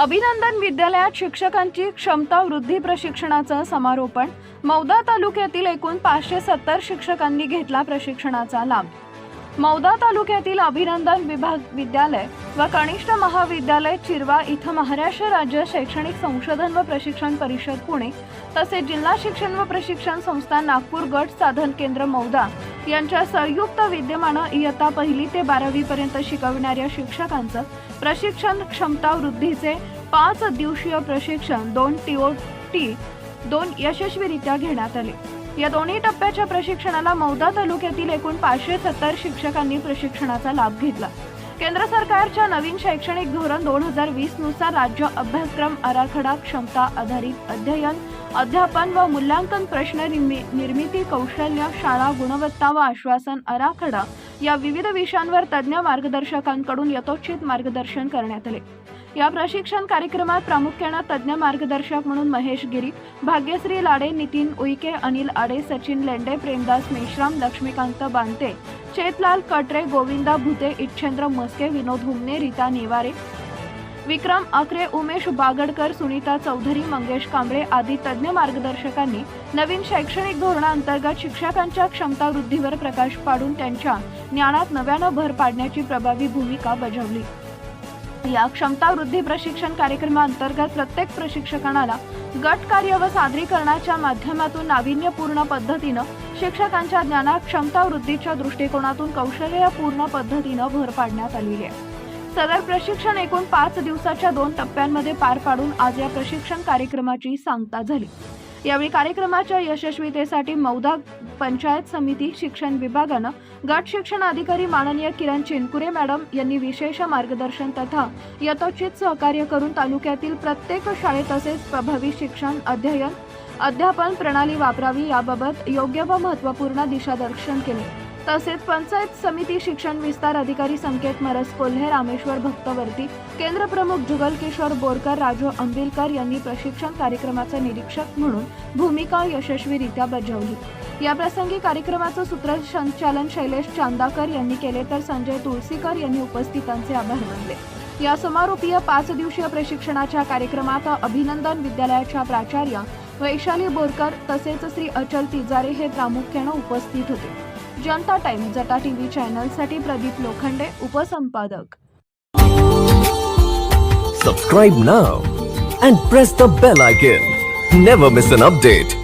अभिनंदन विद्यालयात शिक्षकांची क्षमता वृद्धी प्रशिक्षणाचं समारोपण. मौदा तालुक्यातील एकूण पाचशे सत्तर शिक्षकांनी घेतला प्रशिक्षणाचा लाभ. मौदा तालुक्यातील अभिनंदन विभाग विद्यालय व कनिष्ठ महाविद्यालय चिरवा इथं महाराष्ट्र राज्य शैक्षणिक संशोधन व प्रशिक्षण परिषद पुणे तसेच जिल्हा शिक्षण व प्रशिक्षण संस्था नागपूर गट साधन केंद्र मौदा. यांच्या संयुक्त विद्यमानं इयत्ता पहिली ते बारावी पर्यंत शिकविणाऱ्या शिक्षकांचं प्रशिक्षण क्षमता वृद्धीचे पाच दिवसीय प्रशिक्षण दोन टी दोन यशस्वीरित्या घेण्यात आले. या दोन्ही टप्प्याच्या प्रशिक्षणाला मौदा तालुक्यातील एकूण पाचशे सत्तर शिक्षकांनी प्रशिक्षणाचा लाभ घेतला. केंद्र सरकारच्या नवीन शैक्षणिक धोरण दोन हजार वीसनुसार राज्य अभ्यासक्रम आराखडा क्षमता आधारित अध्ययन अध्यापन व मूल्यांकन प्रश्न निर्मिती कौशल्य शाळा गुणवत्ता व आश्वासन आराखडा या विविध विषयांवर तज्ज्ञ मार्गदर्शकांकडून यथोचित मार्गदर्शन करण्यात आले. या प्रशिक्षण कार्यक्रमात प्रामुख्यानं तज्ज्ञ मार्गदर्शक म्हणून महेश गिरी भाग्यश्री लाडे नितीन उईके अनिल आडे सचिन लेंडे प्रेमदास मेश्राम लक्ष्मीकांत बांते चेतलाल कटरे गोविंदा भुते इच्छेंद्र मस्के विनोद हुमने रीता नेवारे विक्रम आकरे उमेश बागडकर सुनीता चौधरी मंगेश कांबळे आदी तज्ज्ञ मार्गदर्शकांनी नवीन शैक्षणिक धोरणाअंतर्गत शिक्षकांच्या क्षमता वृद्धीवर प्रकाश पाडून त्यांच्या ज्ञानात नव्यानं भर पाडण्याची प्रभावी भूमिका बजावली. या क्षमता वृद्धी प्रशिक्षण कार्यक्रमाअंतर्गत प्रत्येक प्रशिक्षकाला गट कार्य व सादरीकरणाच्या माध्यमातून नाविन्यपूर्ण पद्धतीनं शिक्षकांच्या ज्ञानात क्षमता वृद्धीच्या दृष्टिकोनातून कौशल्यपूर्ण पद्धतीनं भर पाडण्यात आलेली आहे. सदर प्रशिक्षण एकूण पाच दिवसाच्या दोन टप्प्यांमध्ये पार पाडून आज या प्रशिक्षण कार्यक्रमाची सांगता झाली. यावेळी कार्यक्रमाच्या यशस्वीतेसाठी मौदा पंचायत समिती शिक्षण विभागानं गट शिक्षण अधिकारी माननीय किरण चिनकुरे मॅडम यांनी विशेष मार्गदर्शन तथा यथोचित सहकार्य करून तालुक्यातील प्रत्येक शाळेत तसेच प्रभावी शिक्षण अध्ययन अध्यापन प्रणाली वापरावी याबाबत योग्य व महत्त्वपूर्ण दिशादर्शन केले. तसेच पंचायत समिती शिक्षण विस्तार अधिकारी संकेत मरस कोल्हे रामेश्वर भक्तवर्ती केंद्र प्रमुख जुगल किशोर बोरकर राजू अंबिलकर यांनी प्रशिक्षण कार्यक्रमाचे निरीक्षक म्हणून भूमिका यशस्वीरित्या बजावली. या प्रसंगी कार्यक्रमाचं सूत्रसंचालन शैलेश चांदाकर यांनी केले तर संजय तुळसीकर यांनी उपस्थितांचे आभार मानले. या समारोपीय पाच दिवसीय प्रशिक्षणाच्या कार्यक्रमात अभिनंदन विद्यालयाच्या प्राचार्य वैशाली बोरकर तसेच श्री अचल तिजारे हे प्रामुख्यानं उपस्थित होते. जनता टाइम जटा टीव्ही चॅनलसाठी प्रदीप लोखंडे उपसंपादक Subscribe now and press the bell icon. Never miss an update.